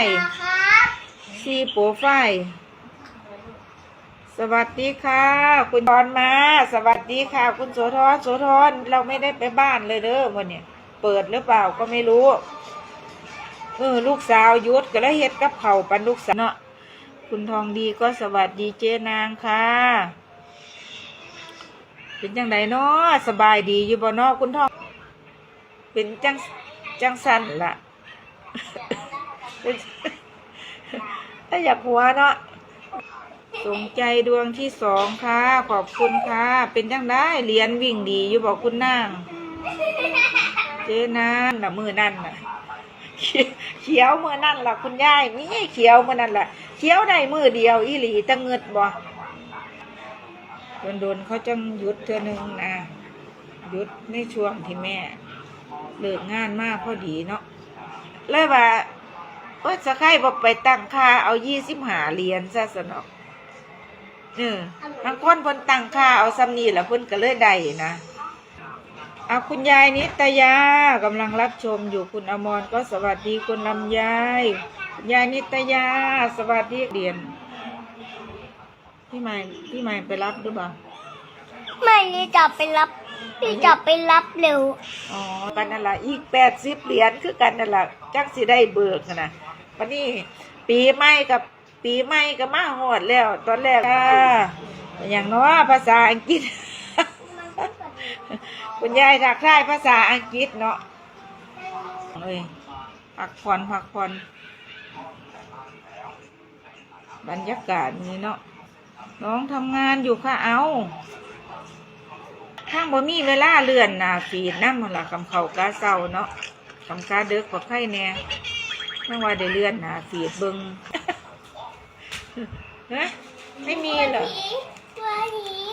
ล์ซีโปรไฟล์สวัสดีค่ะ คุณตอนมา สวัสดีค่ะ คุณโสธรโสธรเราไม่ได้ไปบ้านเลยเด้อวันเนี่ยเปิดหรือเปล่าก็ไม่รู้เออลูกสาวยุดก็แล้วเฮ็ดกับเขาปันลูกสาวเนาะคุณทองดีก็สวัสดีเจนางค่ะ เป็นจังไดเนาะสบายดีอยู่บ่เนาะคุณทอง เป็นจังจังสันล่ะ ถ้าอยากหัวเนาะสงใจดวงที่สองค่ะ ขอบคุณค่ะ เป็นจังได้เรียนวิ่งดีอยู่บอกคุณนาง เจนางน่ะมือนั่นน่ะเขียวมือนั่นล่ะคุณยายมีเขียวมือนั่นล่ะเขียวได้มือเดียว อีหลีตะเงิดบ่โดนๆเขาจังหยุดเทื่อนึงนะหยุดในช่วงที่แม่เลิกงานมากพอดีเนาะเลยว่า โอ้ยสะไข่บอกไปตั้งค่าเอายี่สิบหาเหรียญซะสนอกเออบางคนเพิ่นตั้งค่าเอาซ้ำนี่แหละเพิ่นก็เลยได้นะเอาคุณยายนิตยากำลังรับชมอยู่คุณอมรก็สวัสดีคุณลำยายคุณยายนิตยา สวัสดีเรียนพี่ใหม่พี่ใหม่ไปรับหรือเปล่าไม่นี่จะไปรับพี่จะไปรับเร็วอ๋อกันนั่นละอีกแปดสิบเหรียญคือกันนั่นละจักสิได้เบิกนะ วันนี้ปีใหม่กับปีใหม่ก็มาหอดแล้ว ตอนแรกอ่าอย่างน้อภาษาอังกฤษ คุณยายถักทายภาษาอังกฤษเนาะเอ้ยพักผ่อนพักผ่อนบรรยากาศนี้เนาะน้องทำงานอยู่ค่ะเอาข้างบ่มีเวลาเลื่อนนาฟีดนั่นมันละคำเขากาเศร้าเนาะคำกาเด็กกว่าไข่แน่ ไม่ว่าได้เลื่อนหนาฟีดเบิงฮะไม่มีเหรอตัวนี้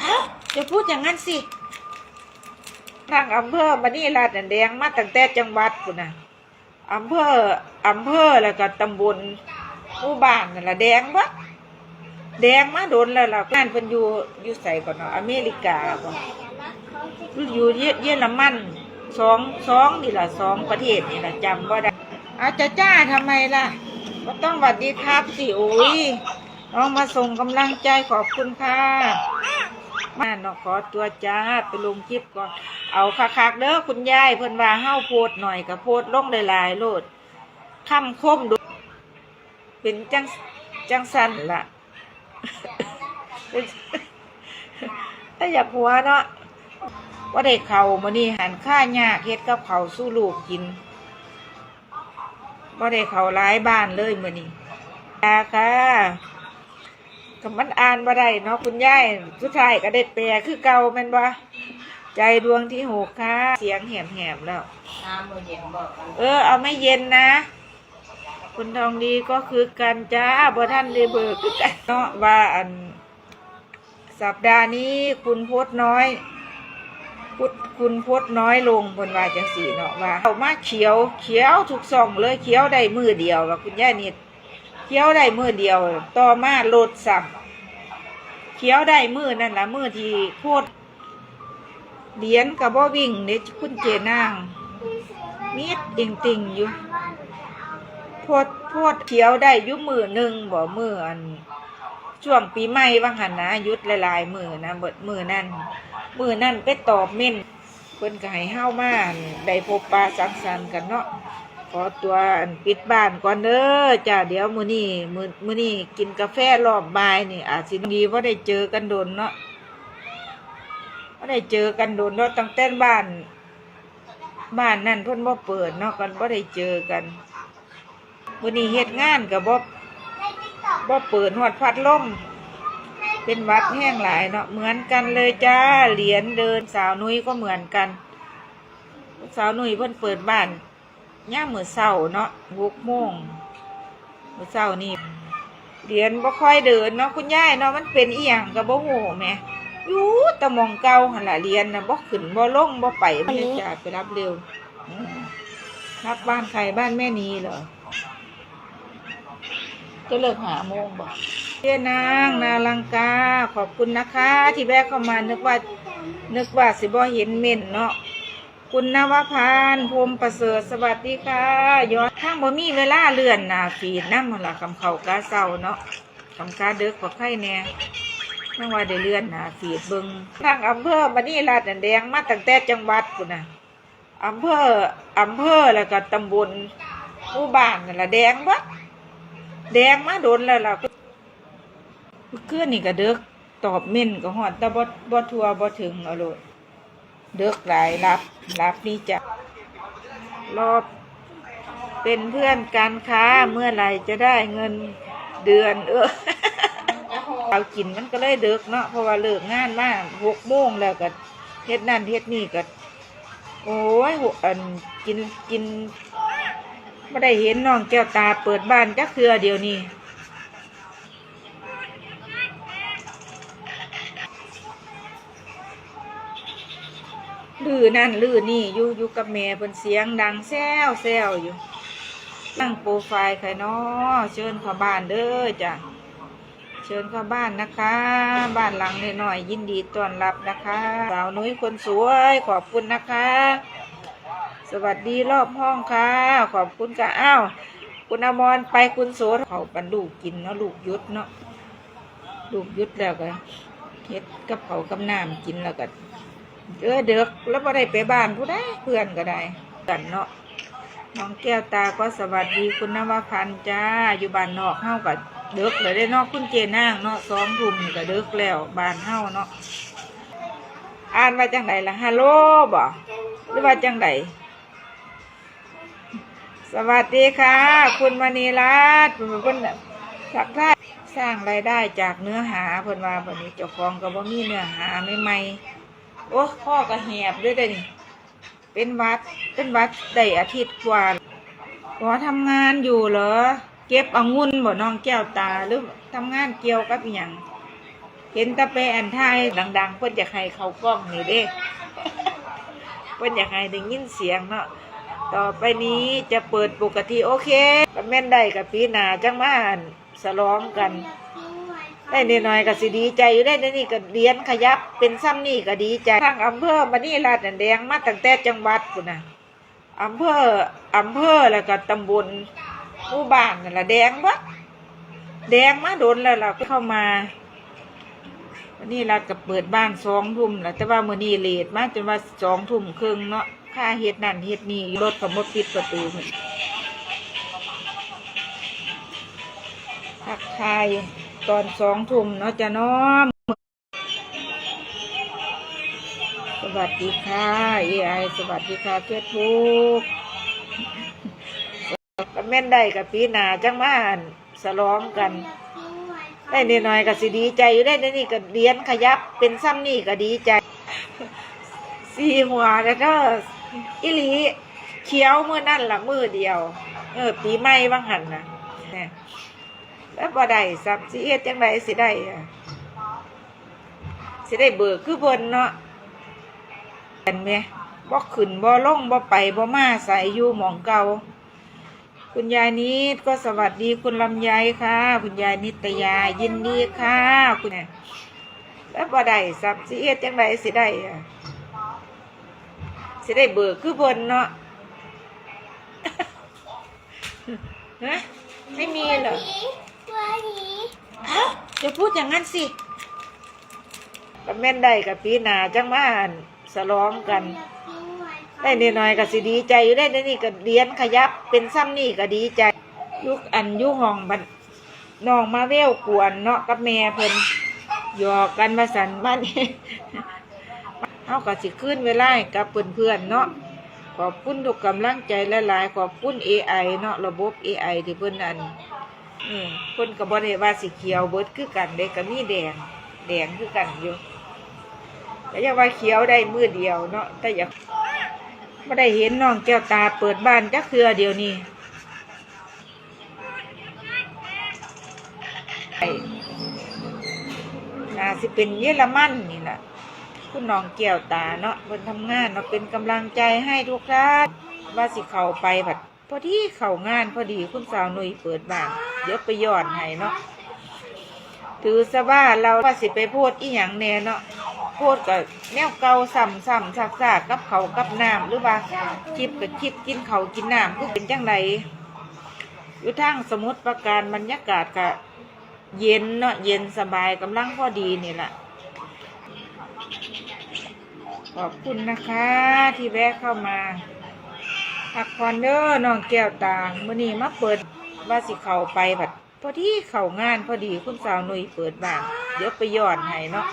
เอ้าอย่าพูดอย่างนั้นสิทางอำเภอมานี่ลาดแดงมาตั้งแต่จังหวัดปุ่นนะอำเภออำเภอแล้วก็ตำบลหมู่บ้านนั่นละแดงวะแดงมาโดนแล้วล่ะงานเพิ่นอยู่อยู่ใส่ก่อนเนาะอเมริกาบ่อยู่เยเยอรมันสองสองนี่ล่ะสองประเทศนี่ล่ะจำว่าได้ อาจะจ้าทำไมล่ะ ก็ต้องหวัดดีครับสิโอ้ยน้องมาส่งกำลังใจขอบคุณค่ะมาเนาะขอตัวจ้าไปลงคลิปก่อน เอาคักๆเด้อคุณยายเพิ่นว่าเฮาโพดหน่อยกับโพดลงหลายๆโลดคำคมดู เป็นจังจังสันล่ะถ้าอยากหัวเนาะว่าได้เข่ามานี่หันค่ายากเฮ็ดกับเขาสู้ลูกกิน ว่าได้เข่าร้ายบ้านเลยมือนี่ยาค่ะก็มันอ่านบ่ได้เนาะคุณยายสุดท้ายก็ได้แปลคือเก่าแม่นบ่ใจดวงที่หกค่ะ เสียงแหบๆแล้ว น้ำมันเย็นบอกกันเออ เอาไม่เย็นนะ คุณทองดีก็คือกันจ้าบ่ท่านได้เบิกคือกันเนาะว่าอัน สัปดาห์นี้คุณพดน้อย พุดคุณพดน้อยลงบนว่าจังสีเนาะว่าเอามาเขียวเขียวทุกซองเลยเขียวได้มือเดียวว่าคุณย่านิดเขียวได้มือเดียว ต่อมาโลดสับเขียวได้มือนั่นละมือที่โพดเหรียญกับบ่วิ่งเนี่ยคุณเจนางมีดติ่งติ่งๆอยู่พดพดเขียวได้ยุมือหนึ่งบ่มืออันช่วงปีใหม่ว่างหันนะยุดหลายๆมือนะเบิดมือนั่น มือนั่นไปตอบเม่นเพิ่นก็ให้เฮามาได้พบปะสังสรรค์กันเนาะขอตัวปิดบ้านก่อนเด้อจ้าเดี๋ยวมื้อนี้มื้อมื้อนี้กินกาแฟรอบบ่ายนี่ อาจสิดีว่าได้เจอกันโดนเนาะว่าได้เจอกันโดนเนาะตั้งแต่บ้าน บ้านนั่นเพิ่นบ่เปิดเนาะกันบ่ได้เจอกันมื้อนี้เฮ็ดงานก็บ่ในติ๊กต็อบ่เปิดหอดพัดลม เป็นวัดแห้งหลายเนาะเหมือนกันเลยจ้าเหรียญเดินสาวนุ้ยก็เหมือนกัน สาวนุ้ยเพิ่นเปิดบ้านย่ามมือเช้าเนาะหกโมงมือเช้านี่เหรียญบ่ค่อยเดินเนาะคุณยายเนาะมันเป็นอีหยังก็บ่ฮู้แหมอยู่ตะมองเก่าหันละเหรียญน่ะบ่ขึ้นบ่ลงบ่ไปบ่ได้จ้าไปรับเร็วรับบ้านใครบ้านแม่นีเหรอจะเลิกหาโมงบอก เจ้นางนาลังกาขอบคุณนะคะ ที่แวะเข้ามานึกว่านึกว่าสิบ่เห็นเม่นเนาะคุณนวพานพรมประเสริฐสวัสดีค่ะย้อนข้างบ่มีเวลาเลื่อนนาฟีดน้ำมันละคำเขากาเศร้าเนาะคำกาเด็กกว่าไข่แน่ไม่ว่าได้เลื่อนนาฟีดเบิงทางอำเภอบันนี่ลาดแดงมาตั้งแต่จังหวัดปุ่นะอำเภออำเภอแล้วก็ตำบลหมู่บ้านนั่นละแดงวะแดงมาโดนแล้วล่ะ เพื่อนนี่ก็เด็กตอบเม่นก็หอดแต่บ่บ่ทัวบ่ถึงเอาโลดเดือกหลายรับรับนี่จะรอบเป็นเพื่อนการค้าเมื่อไหร่จะได้เงินเดือนเออเอากินมันก็เลยเดึกเนาะเพราะว่าเลิกงานมาหกโมงแล้วก็เฮ็ดนั่นเฮ็ดนี่ก็โอ้ยหกอันกินกินไม่ได้เห็นน้องแก้วตาเปิดบ้านจักเทือเดียวนี้ ลือนั่นลือนี่อยู่อยู่กับแม่เพิ่นเสียงดังแซวแซวอยู่ตั้งโปรไฟล์ใครเนาะเชิญเข้าบ้านเด้อจ้ะเชิญเข้าบ้านนะคะ บ้านหลังน้อยๆยินดีต้อนรับนะคะสาวนุ้ยคนสวยขอบคุณนะคะ สวัสดีรอบห้องค่ะ ขอบคุณค่ะอ้าวคุณอมรไปคุณโสเขาปันลูกกินเนาะลูกยุดเนาะลูกยุดแล้วก็เฮ็ดกับเขากับน้ำกินแล้วก็ เออเด็กแล้วบ่ได้ไปบ้านผู้ใดเพื่อนก็ได้กันเนาะน้องแก้วตาก็สวัสดีคุณนวพันธ์จ้าอยู่บ้านนอกเฮากับเด็กเลยได้นอกคุณเจนางเนาะสองทุ่มนี่ก็เด็กแล้วบ้านเฮาเนาะอ่านว่าจังไดล่ะฮัลโหลบ่หรือว่าจังไดสวัสดีค่ะ คุณมณีรัตน์เพิ่นทักทาสร้างรายได้จากเนื้อหาเพิ่นว่าบัดนี้เจ้าของก็บ่มีเนื้อหาใหม่ๆ โอ้พ่อก็แหบด้วยเด้นี่เป็นวัดเป็นวัดได้อาทิตย์กว่าขอทำงานอยู่เหรอ เก็บองุ่นบ่น้องแก้วตาหรือทำงานเกี่ยวกับอย่างเห็นตะเปแอนไทยดังๆเพิ่นอยากให้เขากล้องนี่เด้เพิ่นอยากให้ได้ยินเสียงเนาะต่อไปนี้จะเปิดปกติโอเคก็แม่นได้กับปีนาจังมานสลองกัน ได้นิดหน่อยก็สิดีใจอยู่ได้เดี๋ยวนี่ก็เรียนขยับเป็นซ้ำนี่ก็ดีใจทางอำเภอมานี่ลาดแดงมาตั้งแต่จังหวัดปุ่นน่ะอำเภออำเภอแล้วก็ตำบลหมู่บ้านนั่นละแดงวะแดงมาโดนแล้วเราเข้ามาวันนี้เราก็เปิดบ้านสองทุ่มแล้วแต่ว่ามื้อนี้เลทมาจนว่าสองทุ่มครึ่งเนาะค่าเฮ็ดนั่นเฮ็ดนี่รถก็บ่ปิดประตูเหมือนทักทาย ตอนสองทุ่มเนาะจะน้อมสวัสดีค่ะเอไอสวัสดีค่ะเฟซบุ๊กก็แม่นได้กับปีหนาจังมานสลองกัน ได้นิดหน่อยก็สิดีใจอยู่ได้เดี๋ยวนี่ก็เรียนขยับเป็นซ้ำนี่ก็ดีใจสีหัวแล้วก็อิลีเขียวมือนั่นละมือเดียว เออปีใหม่บางหันนะเนี่ย แล้วบ่ได้สับสิเอ็ดจังไดสิได้สิได้เบิกคือเพิ่นเนาะเห็นไหมบ่ขึ้นบ่ลงบ่ไปบ่มาใส่อยู่หมองเก่าคุณยายนิดก็สวัสดีคุณลำไยค่ะ คุณยายนิตยายินดีค่ะ คุณเนี่ยแล้วบ่ได้สับสิเอ็ดจังไดสิได้สิได้เบิกคือเพิ่นเนาะฮะไม่มีเหรอ เอ้าจะพูดอย่างนั้นสิกับแม่นได้กับปีหนาจังมาอั่นสลองกัน ได้นิดหน่อยก็สิดีใจอยู่ได้เดี๋ยวนี่ก็เรียนขยับเป็นซ้ำนี่ก็ดีใจยุกอันอยุห้องบันน้องมาเวลกวนเนาะกับแม่เพิ่นหยอกกันมาสันมัน เอาก็สิขึ้นเวลาให้กับเพื่อนๆเนาะขอบคุณทุกกำลังใจหลายๆขอบคุณ AI เนาะระบบ AI ที่เพิ่นอัน อืมคนก็บ่ได้ว่าสิเขียวเบิดคือกันเด้ก็มีแดง แดงคือกันอยู่แต่อยากว่าเขียวได้มือเดียวเนาะแต่อยากบ่ได้เห็นน้องแก้วตาเปิดบ้านจักเทื่อเดียวนี้น่าสิเป็นเยอรมันนี่แหละคุณน้องแก้วตาเนาะเพิ่นทำงานเนาะเป็นกำลังใจให้ทุกท่านว่าสิเข้าไปบัดพอดีเข้างานพอดีคุณสาวหนุ่ยเปิดบ้าน เดี๋ยวไปย้อนให้เนาะถือซะว่าเราว่าสิไปโพดอีหยังแน่เนาะพพดกับแนวเก่าซ้ำซ้ำซากซากกับเขากับน้ำหรือว่าคิดกับคิดกินเขากินน้ำคือเป็นจังไดอยู่ทางสมุทรปราการบรรยากาศก็เย็นเนาะเย็นสบายกำลังพอดีนี่แหละขอบคุณนะคะที่แวะเข้ามาพักผ่อนเด้อน้องแก้วตามื่อนี้มาเปิด ว่าสิเข้าไปบัดพอดีเข้างานพอดีคุณสาวหนุ่ยเปิดบ้าน เดี๋ยวไปย้อนให้เนาะ